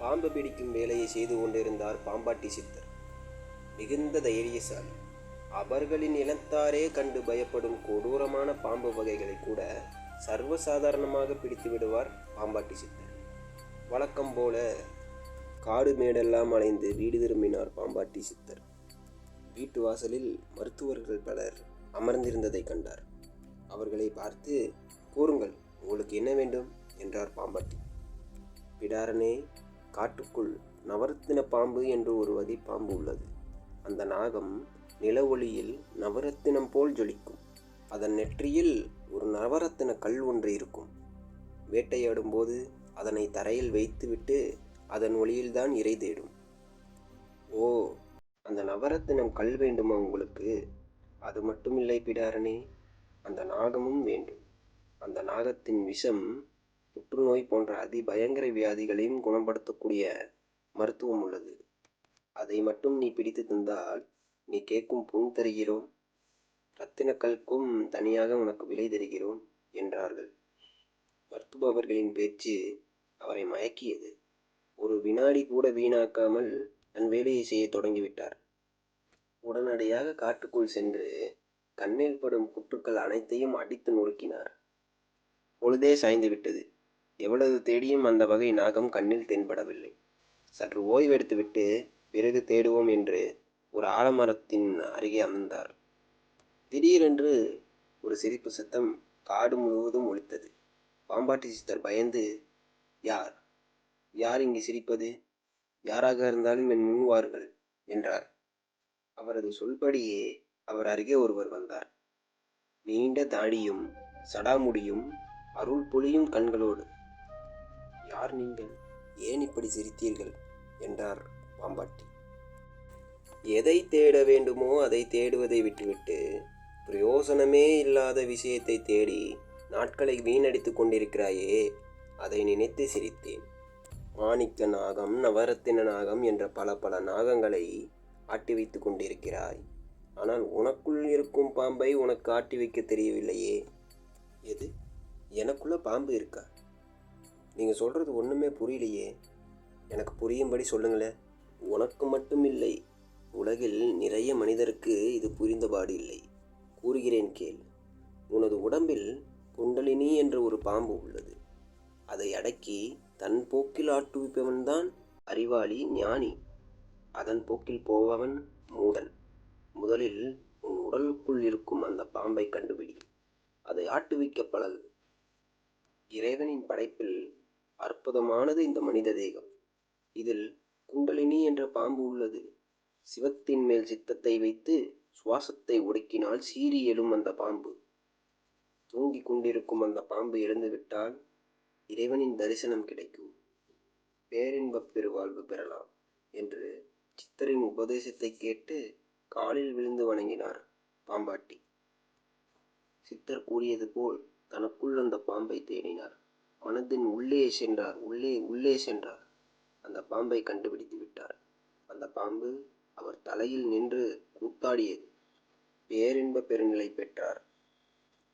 பாம்பு பிடிக்கும் வேலையை செய்து கொண்டிருந்தார் பாம்பாட்டி சித்தர். மிகுந்த தைரியசாலி. அவர்களின் இனத்தாரே கண்டு பயப்படும் கொடூரமான பாம்பு வகைகளை கூட சர்வசாதாரணமாக பிடித்து விடுவார் பாம்பாட்டி சித்தர். வழக்கம் போல காடு மேடெல்லாம் அலைந்து வீடு திரும்பினார் பாம்பாட்டி சித்தர். வீட்டு வாசலில் மருத்துவர்கள் பலர் அமர்ந்திருந்ததை கண்டார். அவர்களை பார்த்து கூறுங்கள் உங்களுக்கு என்ன வேண்டும்? என்றார் பாம்பாட்டி. பிடாரனே காட்டுக்குள் நவரத்தின பாம்பு என்று ஒரு வகை பாம்பு உள்ளது. அந்த நாகம் நில ஒளியில் நவரத்தினம் போல் ஜொலிக்கும். அதன் நெற்றியில் ஒரு நவரத்தின கல் ஒன்று இருக்கும். வேட்டையாடும் போது அதனை தரையில் வைத்துவிட்டு அதன் ஒளியில்தான் இறை தேடும். ஓ அந்த நவரத்தினம் கல் வேண்டுமா உங்களுக்கு? அது மட்டும் இல்லை பிடாரனே அந்த நாகமும் வேண்டும். அந்த நாகத்தின் விஷம் புற்றுநோய் போன்ற அதிபயங்கர வியாதிகளையும் குணப்படுத்தக்கூடிய மருத்துவம் உள்ளது. அதை மட்டும் நீ பிடித்து தந்தால் நீ கேட்கும் புண் தருகிறோம். ரத்தினக்கல்க்கும் தனியாக உனக்கு விலை தருகிறோம் என்றார்கள். மருத்துவர்களின் பேச்சு அவரை மயக்கியது. ஒரு வினாடி கூட வீணாக்காமல் தன் வேலையை செய்ய தொடங்கிவிட்டார். உடனடியாக காட்டுக்குள் சென்று கண்ணில் படும் புற்றுக்கள் அனைத்தையும் அடித்து நொறுக்கினார். பொழுதே சாய்ந்து விட்டது எவ்வளவு தேடியும் அந்த வகை நாகம் கண்ணில் தென்படவில்லை. சற்று ஓய்வெடுத்துவிட்டு பிறகு தேடுவோம் என்று ஒரு ஆலமரத்தின் அருகே அமர்ந்தார். திடீரென்று ஒரு சிரிப்பு சத்தம் காடு முழுவதும் ஒழித்தது பாம்பாட்டி சித்தர் பயந்து யார்? யார் இங்கு சிரிப்பது? யாராக இருந்தாலும் என் முன்வார்கள் என்றார். அவரது சொல்படியே அவர் அருகே ஒருவர் வந்தார். நீண்ட தாடியும் சடாமுடியும் அருள் பொழியும் கண்களோடு யார் நீங்கள்? ஏன் இப்படி சிரித்தீர்கள்? என்றார் பாம்பாட்டி. எதை தேட வேண்டுமோ அதை தேடுவதை விட்டுவிட்டு பிரயோசனமே இல்லாத விஷயத்தை தேடி நாட்களை வீணடித்துக் கொண்டிருக்கிறாயே அதை நினைத்து சிரித்தேன். மாணிக்க நாகம் நவரத்தின நாகம் என்ற பல பல நாகங்களை ஆட்டி வைத்துக் கொண்டிருக்கிறாய். ஆனால் உனக்குள் இருக்கும் பாம்பை உனக்கு ஆட்டி வைக்க தெரியவில்லையே. எது? எனக்குள்ள பாம்பு இருக்கா? நீங்கள் சொல்கிறது ஒன்றுமே புரியலையே. எனக்கு புரியும்படி சொல்லுங்களேன். உனக்கு மட்டும் இல்லை உலகில் நிறைய மனிதருக்கு இது புரிந்தபாடு இல்லை. கூறுகிறேன் கேள். உனது உடம்பில் குண்டலினி என்ற ஒரு பாம்பு உள்ளது. அதை அடக்கி தன் போக்கில் ஆட்டுவிப்பவன்தான் அறிவாளி ஞானி. அதன் போக்கில் போபவன் மூடன். முதலில் உன் உடலுக்குள் இருக்கும் அந்த பாம்பை கண்டுபிடி. அதை ஆட்டுவிக்க பழகு. இறைவனின் படைப்பில் அற்புதமானது இந்த மனித தேகம். இதில் குண்டலினி என்ற பாம்பு உள்ளது. சிவத்தின் மேல் சித்தத்தை வைத்து சுவாசத்தை ஒடுக்கினால் சீறி எழும் அந்த பாம்பு. தூங்கிக் கொண்டிருக்கும் அந்த பாம்பு எழுந்துவிட்டால் இறைவனின் தரிசனம் கிடைக்கும். பேரின்பப் பெருவாழ்வு பெறலாம் என்று சித்தரின் உபதேசத்தை கேட்டு காலில் விழுந்து வணங்கினார் பாம்பாட்டி. சித்தர் கூறியது போல் தனக்குள் அந்த பாம்பை தேடினார். மனதின் உள்ளே சென்றார். உள்ளே உள்ளே சென்றார். அந்த பாம்பை கண்டுபிடித்து விட்டார். அந்த பாம்பு அவர் தலையில் நின்று கூத்தாடியது பேரின்ப பெருநிலை பெற்றார்.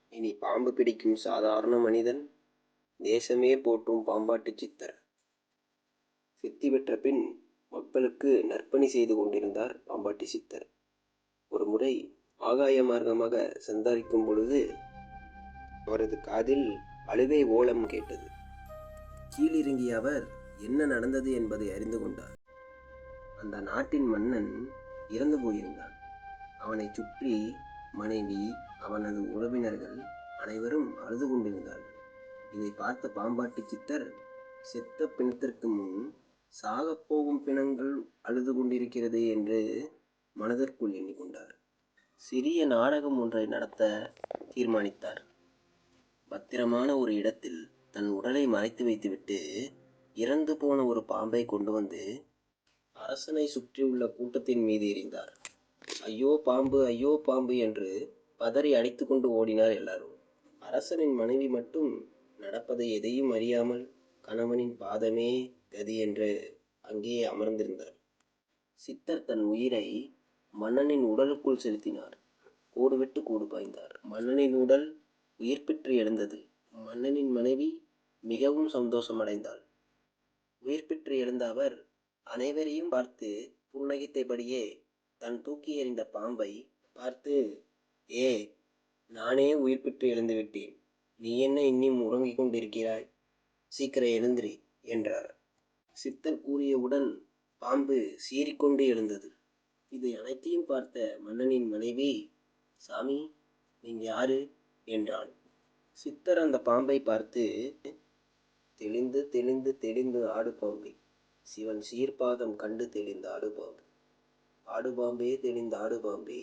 இனி பாம்பு பிடிக்கும் சாதாரண மனிதன் தேசமே போற்றும் பாம்பாட்டு சித்தர். சித்தி பெற்ற பின் மக்களுக்கு நற்பணி செய்து கொண்டிருந்தார் பாம்பாட்டி சித்தர். ஒரு முறை ஆகாய மார்க்கமாக சந்தாரிக்கும் பொழுது அவரது காதில் அழுகை ஓலம் கேட்டது. கீழிறங்கிய அவர் என்ன நடந்தது என்பதை அறிந்து கொண்டார். அந்த நாட்டின் மன்னன் இறந்து போயிருந்தான். அவனை சுற்றி மனைவி அவனது உறவினர்கள் அனைவரும் அழுது கொண்டிருந்தார்கள். இதை பார்த்த பாம்பாட்டி சித்தர் செத்த பிணத்திற்கு முன் சாகப் போகும் பிணங்கள் அழுது கொண்டிருக்கிறது என்று மனதிற்குள் எண்ணிக்கொண்டார். சிறிய நாடகம் ஒன்றை நடத்த தீர்மானித்தார். பத்திரமான ஒரு இடத்தில் தன் உடலை மறைத்து வைத்துவிட்டு இறந்து போன ஒரு பாம்பை கொண்டு வந்து அரசனை சுற்றியுள்ள கூட்டத்தின் மீது எறிந்தார். ஐயோ பாம்பு ஐயோ பாம்பு என்று பதறி அடித்துக்கொண்டு ஓடினார் எல்லாரும். அரசனின் மனைவி மட்டும் நடப்பதை எதையும் அறியாமல் கணவனின் பாதமே கதி என்று அங்கேயே அமர்ந்திருந்தார். சித்தர் தன் உயிரை மன்னனின் உடலுக்குள் செலுத்தினார். கூடுவிட்டு கூடு பாய்ந்தார். மன்னனின் உடல் உயிர் பெற்று எழுந்தது. மன்னனின் மனைவி மிகவும் சந்தோஷமடைந்தாள். உயிர் பெற்று எழுந்த அவர் அனைவரையும் பார்த்து புன்னகைத்தபடியே தன் தூக்கி எறிந்த பாம்பை பார்த்து ஏ நானே உயிர் பெற்று எழுந்து விட்டேன். நீ என்ன இன்னும் உறங்கிக் கொண்டிருக்கிறாய்? சீக்கிரம் எழுந்திரி என்றார். சித்தர் கூறியவுடன் பாம்பு சீறிக்கொண்டு எழுந்தது. இது அனைத்தையும் பார்த்த மன்னனின் மனைவி சாமி நீங்க யாரு? என்றான். சித்தர் அந்த பாம்பை பார்த்து தெளிந்து தெளிந்து தெளிந்து ஆடுபாம்பே சிவன் சீர்பாதம் கண்டு தெளிந்த ஆடு பாம்பு. ஆடு தெளிந்த ஆடு பாம்பே.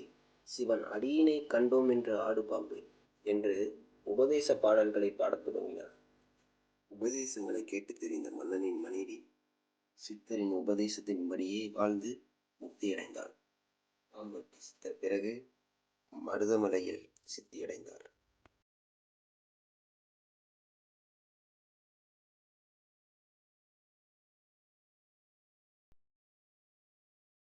சிவன் அடியினை கண்டோம் என்று ஆடுபாம்பு என்று உபதேச பாடல்களை பாடத் தொடங்கினார். உபதேசங்களை கேட்டு தெரிந்த மன்னனின் மனைவி சித்தரின் உபதேசத்தின்படியே வாழ்ந்து முக்தியடைந்தாள். பாம்பு சித்தர் பிறகு மருதமலையில் சித்தியடைந்தார்.